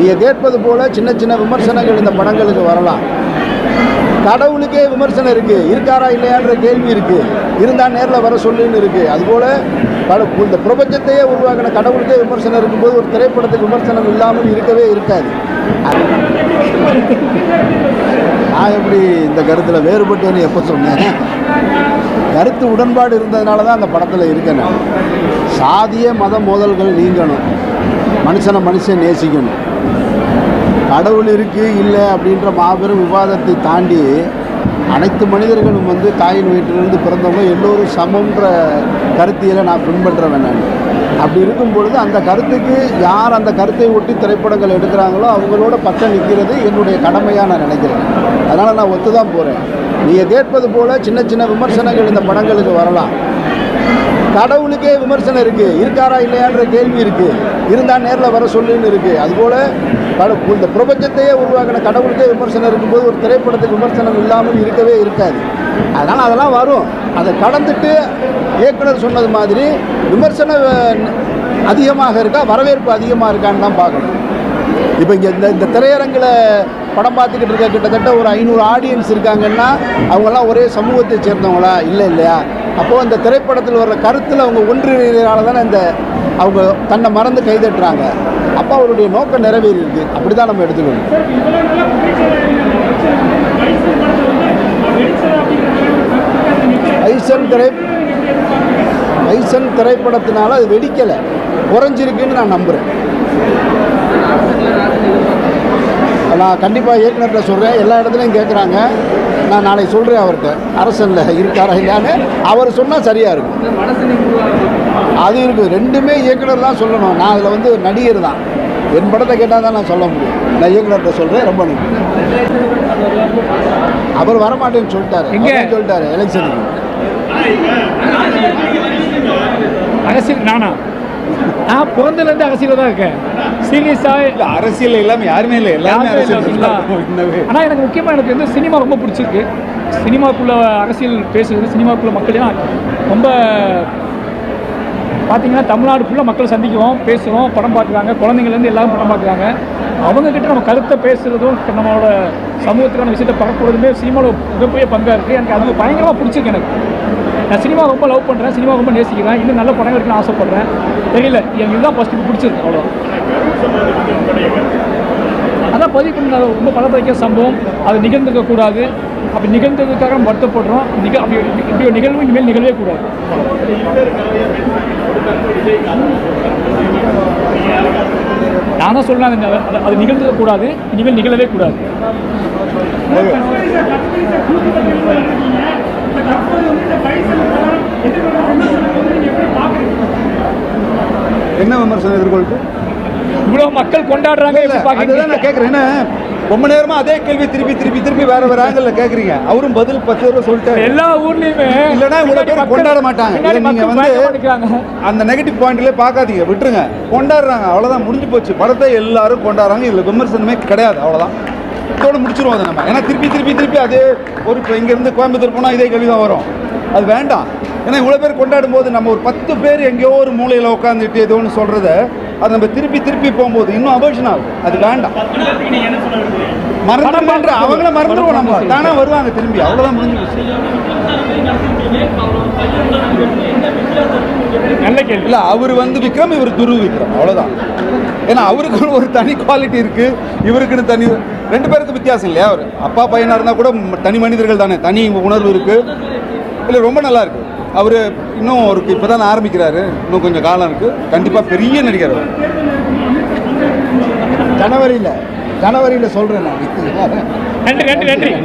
நீங்கள் கேட்பது போல சின்ன சின்ன விமர்சனங்கள் இந்த படங்களுக்கு வரலாம். கடவுளுக்கே விமர்சனம் இருக்குது இருக்காரா இல்லையான்ற கேள்வி இருக்குது இருந்தால் நேரில் வர சொல்லுன்னு இருக்குது அதுபோல் பட இந்த பிரபஞ்சத்தையே உருவாக்கின கடவுளுக்கே விமர்சனம் இருக்கும்போது ஒரு திரைப்படத்துக்கு விமர்சனம் இல்லாமல் இருக்கவே இருக்காது. நான் எப்படி இந்த கருத்தில் வேறுபட்டேன்னு எப்போ சொன்னேன்? கருத்து உடன்பாடு இருந்ததுனால தான் அந்த படத்தில் இருக்கணும் சாதிய மத மோதல்கள் நீங்கணும். மனுஷனை மனுஷன் நேசிக்கணும். கடவுள் இருக்கு இல்லை அப்படின்ற மாபெரும் விவாதத்தை தாண்டி அனைத்து மனிதர்களும் வந்து தாயின் வயிற்றிலிருந்து பிறந்தவங்க எல்லோரும் சமன்ற கருத்தியலை நான் பின்பற்றுவேன் நான். அப்படி இருக்கும் பொழுது அந்த கருத்துக்கு யார் அந்த கருத்தை ஒட்டி திரைப்படங்கள் எடுக்கிறாங்களோ அவங்களோட பக்கம் நிற்கிறது என்னுடைய கடமையாக நான் நினைக்கிறேன். அதனால் நான் ஒத்து தான் போகிறேன் நீங்கள் கேட்பது போல் சின்ன சின்ன விமர்சனங்கள் இந்த படங்களுக்கு வரலாம். கடவுளுக்கே விமர்சனம் இருக்குது இருக்காரா இல்லையான்ற கேள்வி இருக்குது இருந்தால் நேரில் வர சொல்லுன்னு இருக்குது அதுபோல் பட இந்த பிரபஞ்சத்தையே உருவாக்கின கடவுளுக்கே விமர்சனம் இருக்கும்போது ஒரு திரைப்படத்துக்கு விமர்சனம் இல்லாமல் இருக்கவே இருக்காது. அதனால் அதெல்லாம் வரும். அதை கடந்துட்டு இயக்குனர் சொன்னது மாதிரி விமர்சனம் அதிகமாக இருக்கா வரவேற்பு அதிகமாக இருக்கான்னு தான் பார்க்கணும். இப்போ இங்கே இந்த இந்த திரையரங்கில் படம் பார்த்துக்கிட்டு இருக்க கிட்டத்தட்ட ஒரு ஐநூறு ஆடியன்ஸ் இருக்காங்கன்னா அவங்கெல்லாம் ஒரே சமூகத்தை சேர்ந்தவங்களா? இல்லை இல்லையா? அப்போது இந்த திரைப்படத்தில் வர்ற கருத்தில் அவங்க ஒன்றிணைறதுனால தானே இந்த அவங்க தன்னை மறந்து கைதட்டுறாங்க. அப்போ அவருடைய நோக்கம் நிறைவேறி இருக்கு அப்படி தான் நம்ம எடுத்துக்கணும் ஐசன் திரை ஐசன் திரைப்படத்தினால அது வெடிக்கலை. குறைஞ்சிருக்குன்னு நான் நம்புகிறேன் நான் கண்டிப்பாக இயக்குனர்கிட்ட சொல்கிறேன் எல்லா இடத்துலையும் கேட்குறாங்க நான் நாளைக்கு சொல்கிறேன் அவர்கிட்ட. அரசனில் இருக்காரா இல்லையான்னு அவர் சொன்னால் சரியாக இருக்கும். அது இருக்குது ரெண்டுமே இயக்குனர் தான் சொல்லணும். நான் அதில் வந்து நடிகர் தான். என் படத்தை கேட்டால் தான் நான் சொல்ல முடியும். நான் இயக்குனர்கிட்ட சொல்கிறேன் ரொம்ப நன்றி. அவர் வரமாட்டேன்னு சொல்லிட்டாரு. சொல்லிட்டாரு. எலெக்ஷனுக்கு. அரசியல் நானா? நான் பிறந்தலேருந்து அரசியலில் தான் இருக்கேன். சீரியஸாக இல்ல அரசியல் இல்லாம யாருமே இல்லை எல்லாருமே அரசியல். ஆனால் எனக்கு முக்கியமாக எனக்கு வந்து சினிமா ரொம்ப பிடிச்சிருக்கு. சினிமாக்குள்ள அரசியல் பேசுறது சினிமாக்குள்ள மக்களையும் ரொம்ப பார்த்தீங்கன்னா தமிழ்நாடு ஃபுல்லாக மக்களை சந்திக்கிறோம் பேசுகிறோம் படம் பார்க்குறாங்க குழந்தைங்கள்லேருந்து எல்லாரும் படம் பார்க்குறாங்க. அவங்கக்கிட்ட நம்ம கருத்தை பேசுகிறதும் நம்மளோட சமூகத்துக்கான விஷயத்தை பரப்புறதுமே சினிமாவில் மிகப்பெரிய பங்காக இருக்குது எனக்கு அது பயங்கரமாக பிடிச்சிருக்கு எனக்கு. நான் சினிமா ரொம்ப லவ் பண்ணுறேன் சினிமா ரொம்ப நேசிக்கிறேன். இன்னும் நல்ல படம் இருக்குன்னு ஆசைப்பட்றேன். தெரியல. எனக்கு இதுதான் ஃபஸ்ட்டு பிடிச்சிருக்கு அவ்வளோ அதான் பதிவு பண்ண ரொம்ப பலப்படைக்க சம்பவம். அது நிகழ்ந்துக்கக்கூடாது அப்படி நிகழ்ந்ததுக்காக நம்ம வருத்தப்படுறோம். நிக அப்படி இப்படி ஒரு நிகழ்வு இனிமேல் நிகழவே கூடாது. நான் தான் சொல்றேன் அது அது- கூடாது. இனிமேல் நிகழவே கூடாது. என்ன விமர்சனம் எதிர்கொள்ட்டு இவ்வளவு மக்கள் கொண்டாடுறாங்க அதுதான்? நான் கேட்கறேன் என்ன ரொம்ப நேரமா அதே கேள்வி திருப்பி திருப்பி திருப்பி வேற வேற ஆங்கிள் கேக்குறீங்க. அவரும் பதில் பத்து தடவை சொல்லிட்டாரு. எல்லா ஊர்லயுமே இல்லைன்னா இவ்வளவு பேர் கொண்டாட மாட்டாங்க. நீங்க வந்து-. அந்த நெகட்டிவ் பாயிண்ட்லேயே பார்க்காதீங்க விட்டுருங்க. கொண்டாடுறாங்க. அவ்வளோதான் முடிஞ்சு போச்சு. படத்தை எல்லாரும் கொண்டாடுறாங்க. இதில் விமர்சனமே கிடையாது. அவ்வளோதான் இதோட முடிச்சிருவோம் அதை நம்ம. ஏன்னா திருப்பி திருப்பி திருப்பி அதே ஒரு இப்போ இங்கேருந்து கோயம்புத்தூர் போனால் இதே கேள்வி தான் வரும். அது வேண்டாம். ஏன்னா இவ்வளோ பேர் கொண்டாடும் போது நம்ம ஒரு பத்து பேர் எங்கேயோ ஒரு மூலையில் உட்காந்துட்டு ஏதோ ஒன்று சொல்கிறத அது நம்ம திருப்பி திருப்பி போகும்போது இன்னும் அபர்ஷன் ஆகும். அது வேண்டாம். மறந்துடுன்ற அவங்கள மறந்துடுவோம் நம்ம. தானே வருவாங்க திரும்பி. அவ்வளோதான் முடிஞ்சு நல்ல கேள்வி. இல்ல அவர் வந்து விக்ரம் இவர் துரு விக்ரம். அவ்வளவுதான். ஏன்னா அவருக்கு ஒரு தனி குவாலிட்டி இருக்கு. இவருக்குன்னு தனி ரெண்டு பேருக்கு வித்தியாசம் இல்லையா அவர்? அப்பா பையனா இருந்தா கூட தனி மனிதர்கள் தானே. தனி உணர்வு இருக்கு. இல்ல ரொம்ப நல்லா இருக்கு. அவர் இன்னும் அவருக்கு இப்பதான் ஆரம்பிக்கிறாரு. இன்னும் கொஞ்சம் காலம் இருக்கு. கண்டிப்பா பெரிய நடிகர் அவர். ஜனவரியில் ஜனவரியில் சொல்கிறேன் நான். நன்றி நன்றி நன்றி.